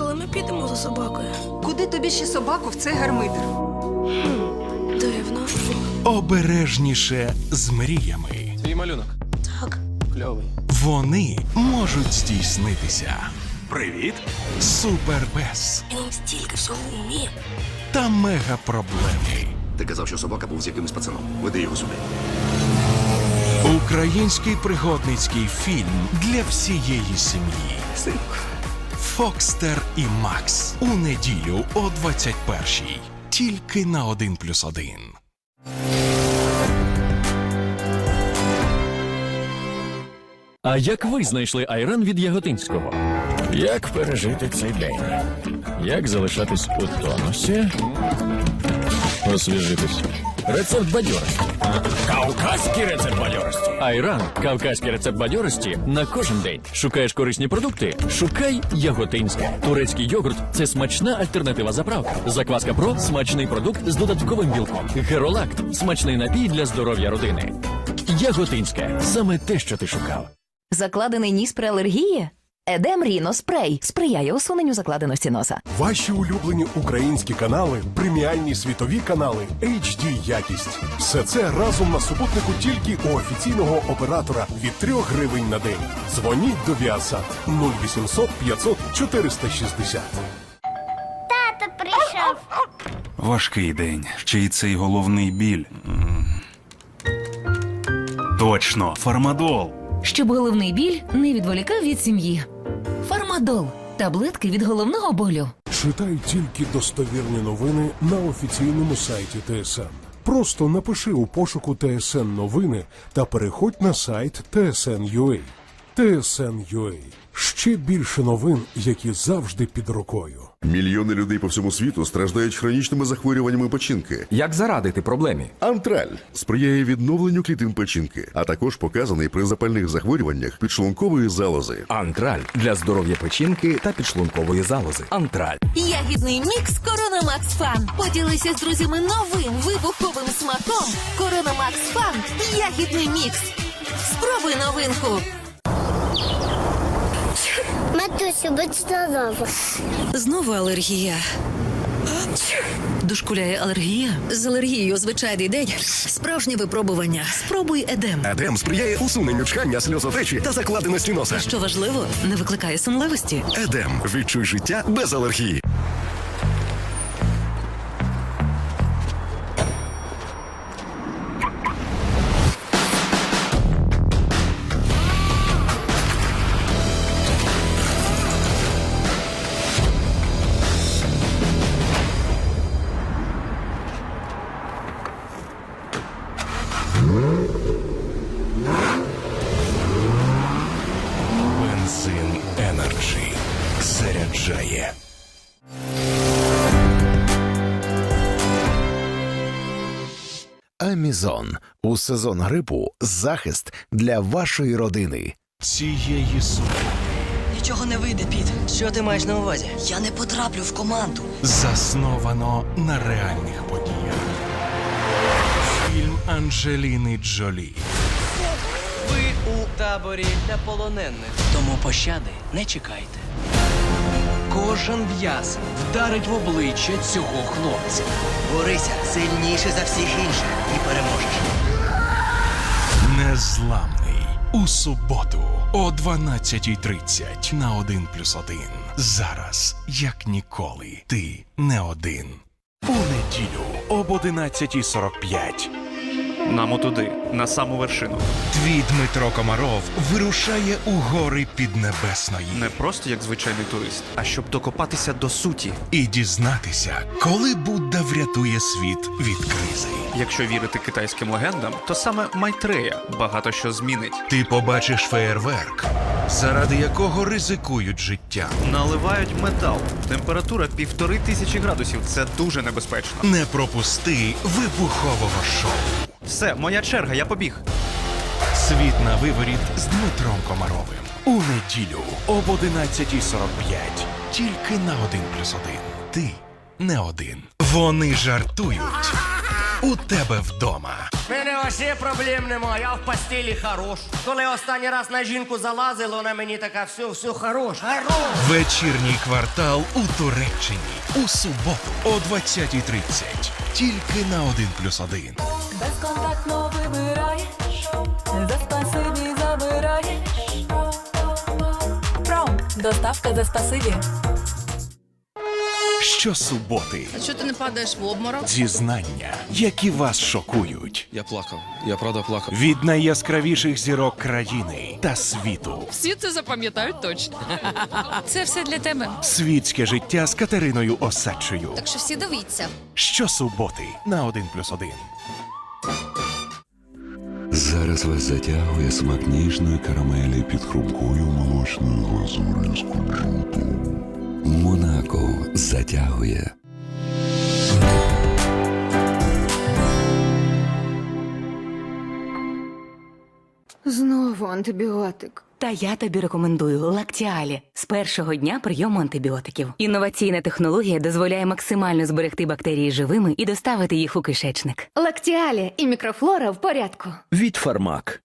коли ми підемо за собакою? Куди тобі ще собаку в цей гармидер? Дивно. Обережніше з мріями. Твій малюнок. Так. Кльовий. Вони можуть здійснитися. Привіт. Суперпес Він стільки всього вміє. та мегапроблеми. Ти казав, що собака був з якимось пацаном. Веди його сюди. Український пригодницький фільм для всієї сім'ї. Фокстер і Макс у неділю о 21-й. Тільки на 1+,1. А як ви знайшли айран від Яготинського? Як пережити цей день? Як залишатись у тонусі? Освіжитись. Рецепт бадьорості. Кавказький рецепт бадьорості. Айран. Кавказький рецепт бадьорості на кожен день. Шукаєш корисні продукти? Шукай Яготинське. Турецький йогурт це смачна альтернатива заправки. Закваска Про смачний продукт з додатковим білком. Геролакт смачний напій для здоров'я родини. Яготинське саме те, що ти шукав. Закладений ніс при алергії? Едем Ріно спрей сприяє усуненню закладеності носа. Ваші улюблені українські канали, преміальні світові канали, HD якість. Все це разом на супутнику тільки у офіційного оператора від 3 гривень на день. Дзвоніть до Віасат 0800 500 460. Тато прийшов. Важкий день. Ще й цей головний біль. М. Точно, фармадол. Щоб головний біль не відволікав від сім'ї. Фармадол таблетки від головного болю. Читай тільки достовірні новини на офіційному сайті ТСН. Просто напиши у пошуку ТСН новини та переходь на сайт TSN.ua. TSN.ua. Ще більше новин, які завжди під рукою. Мільйони людей по всьому світу страждають хронічними захворюваннями печінки. Як зарадити проблемі? Антраль сприяє відновленню клітин печінки, а також показаний при запальних захворюваннях підшлункової залози. Антраль для здоров'я печінки та підшлункової залози. Антраль. Ягідний мікс Корона Макс Фан. Поділися з друзями новим вибуховим смаком. Корона Макс Фан. Ягідний мікс. Спробуй новинку. Матусю, будь здорова. Знову алергія. Дошкуляє алергія? З алергією звичайний день. Справжнє випробування. Спробуй едем. Едем сприяє усуненню чхання, сльозотечі та закладеності носа. Що важливо, не викликає сонливості. Едем відчуй життя без алергії. Амізон у сезон грипу захист для вашої родини. Цієї суботи Нічого не вийде, Піт. Що ти маєш на увазі? Я не потраплю в команду. засновано на реальних подіях. Фільм Анджеліни Джолі. Ви у таборі для полонених. Тому пощади не чекайте. Кожен в'язень вдарить в обличчя цього хлопця. Борися сильніше за всіх інших і переможеш. Незламний у суботу о 12.30 на 1+,1. Зараз, як ніколи, ти не один. У неділю об 11.45 Нам отуди, на саму вершину. твій Дмитро Комаров вирушає у гори Піднебесної. Не просто як звичайний турист, а щоб докопатися до суті. І дізнатися, коли Будда врятує світ від кризи. Якщо вірити китайським легендам, то саме Майтрея багато що змінить. Ти побачиш феєрверк, заради якого ризикують життям. Наливають метал. Температура півтори тисячі градусів. Це дуже небезпечно. Не пропусти вибухового шоу. Все, моя черга, я побіг. Світ на виворіт з Дмитром Комаровим. У неділю об 11.45. Тільки на 1+,1. Ти не один. Вони жартують. у тебе вдома. Мене вообще проблем нема, я в постелі хорош. Коли останній раз на жінку залазила, вона мені така, все, все хорош, хорош. Вечірній квартал у Туреччині у суботу о 20.30. Тільки на 1+,1. Безконтактно доставка за спасибі. Щосуботи А чого ти не падаєш в обморок? дізнання, які вас шокують. Я плакав. Я правда плакав. Від найяскравіших зірок країни та світу. Всі це запам'ятають точно. Це все для тебе. Світське життя з Катериною Осадчою. Так що всі дивіться. Щосуботи на 1+,1. Зараз вас затягує смак ніжної карамелі під хрумкою молочною глазур'ю з кунжутом. Монако затягує. Знову антибіотик. Та я тобі рекомендую лактіалі з першого дня прийому антибіотиків. Інноваційна технологія дозволяє максимально зберегти бактерії живими і доставити їх у кишечник. Лактіалі і мікрофлора в порядку. Від Фармак.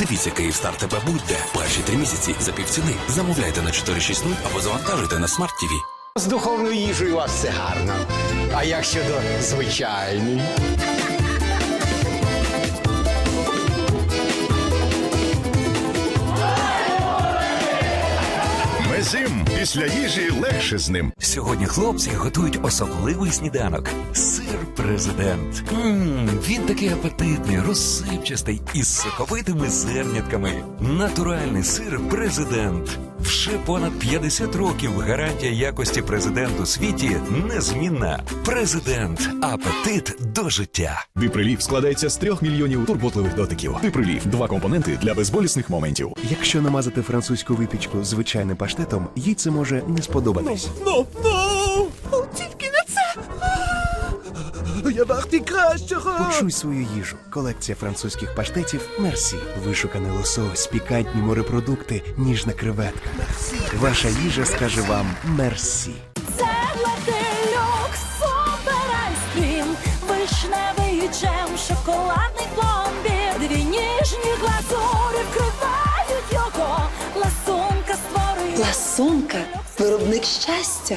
Дивіться Київстар тебе будь-де. Перші три місяці за півціни. Замовляйте на 460 або завантажуйте на Смарт ТВ. З духовною їжею у вас все гарно. А як щодо звичайної? Після їжі легше з ним. Сьогодні хлопці готують особливий сніданок. Сир президент. Мм, він такий апетитний, розсипчастий із соковитими зернятками. Натуральний сир президент. Вже понад 50 років гарантія якості президент у світі незмінна. Президент. Апетит до життя. Віприлів складається з трьох мільйонів турботливих дотиків. Віприлів два компоненти для безболісних моментів. Якщо намазати французьку випічку звичайним паштетом, їй це може не сподобатись. Ну, ну, тільки не це. Я варти кращого. Почуй свою їжу. Колекція французьких паштетів Мерсі. Вишуканий лосось, пікантні морепродукти, ніжна креветка. Ваша їжа скаже вам Мерсі. Ласунка виробник щастя.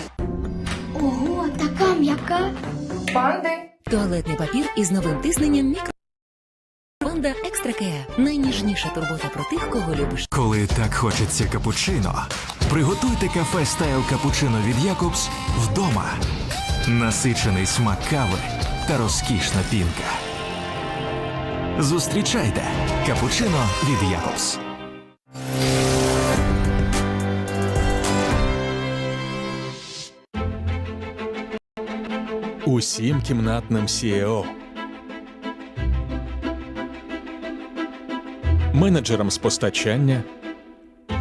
Ого, така м'яка. Туалетний папір із новим тисненням мікро. Панда Екстра Кеа. Найніжніша турбота про тих, кого любиш. Коли так хочеться капучино, приготуйте кафе стайл капучино від Якобс вдома. Насичений смак кави та розкішна пінка. Зустрічайте капучино від Якобс. Усім кімнатним CEO. Менеджерам з постачання,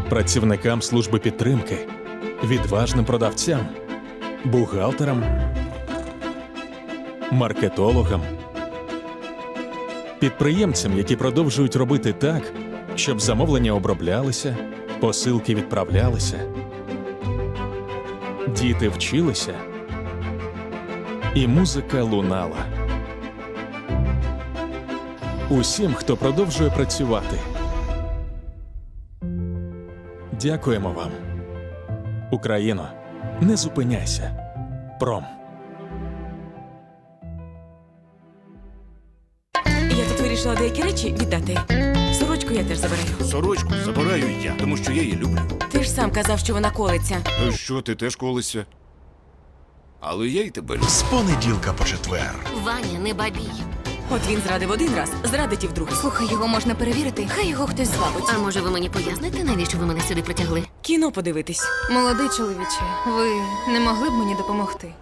працівникам служби підтримки, відважним продавцям, бухгалтерам, маркетологам, підприємцям, які продовжують робити так, щоб замовлення оброблялися, посилки відправлялися, діти вчилися і музика лунала. Усім, хто продовжує працювати. Дякуємо вам. Україно, не зупиняйся. Пром. Я тут вирішила деякі речі віддати. Сорочку я теж забираю. Сорочку забираю я, тому що я її люблю. Ти ж сам казав, що вона колиться. Що ти теж колишся? Але я й тебе люблю. З понеділка по четвер. Ваня, не бабій. От він зрадив один раз, зрадить і вдруге. Слухай, його можна перевірити. Хай його хтось звабить. А може ви мені поясните, навіщо ви мене сюди притягли? Кіно подивитись. Молодий чоловіче, ви не могли б мені допомогти?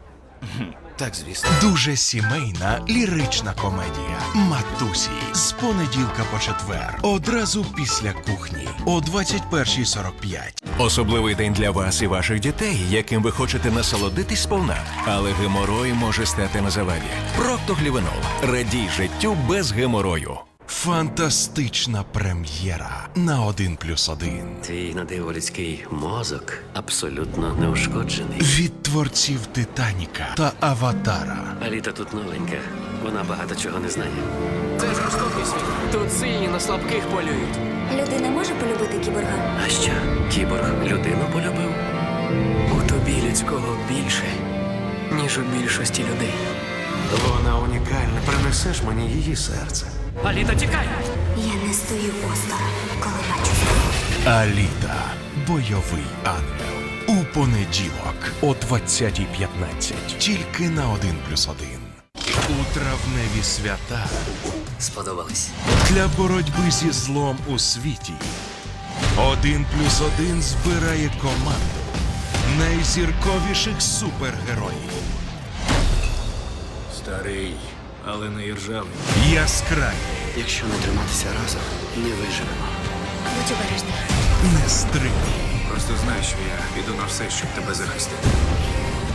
Так, звісно. Дуже сімейна лірична комедія Матусі з понеділка по четвер. Одразу після кухні о 21.45. Особливий день для вас і ваших дітей, яким ви хочете насолодитись сповна. Але геморой може стати на заваді. Проктоглівенол. Радій життю без геморою. Фантастична прем'єра на 1 плюс 1. Твій надиво-людський мозок абсолютно неушкоджений. Від творців Титаніка та Аватара. Аліта тут новенька. Вона багато чого не знає. Це жорстокий світ. Тут сильні на слабких полюють. Людина може полюбити кіборга? А що, кіборг людину полюбив? У тобі людського більше, ніж у більшості людей. Вона унікальна. Принесеш мені її серце. Аліта, тікай! Я не стою осторонь, коли бачу. Аліта. Бойовий ангел. У понеділок о 20.15. Тільки на 1 плюс 1. У травневі свята Сподобались. для боротьби зі злом у світі. Один плюс один збирає команду найзірковіших супергероїв. Старий, але не іржавий. Яскраві, Якщо не триматися разом, не виживемо. Будь обережний. нестримні Просто знай, що я піду на все, щоб тебе захистити.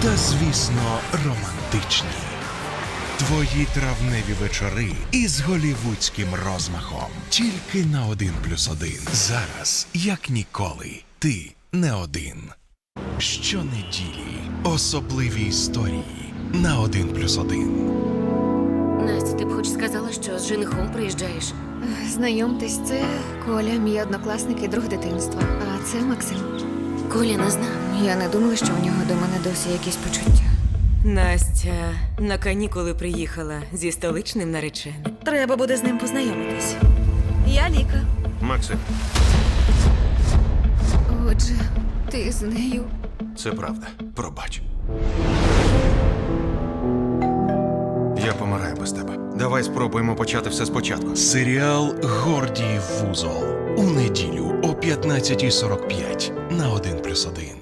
та, звісно, романтичні. Твої травневі вечори із голівудським розмахом. Тільки на 1 плюс 1. Зараз, як ніколи, ти не один. Щонеділі особливі історії на 1 плюс 1. Настя, ти б хоч сказала, що з женихом приїжджаєш. Знайомтесь, це Коля, мій однокласник і друг дитинства. А це Максим. Коля не знав. Я не думала, що у нього до мене досі якісь почуття. Настя на канікули приїхала зі столичним нареченим. Треба буде з ним познайомитись. Я Ліка. Максим, Отже, ти з нею. це правда. Пробач. Я помираю без тебе. Давай спробуємо почати все спочатку. Серіал Гордіїв вузол у неділю о 15.45 на 1 плюс 1.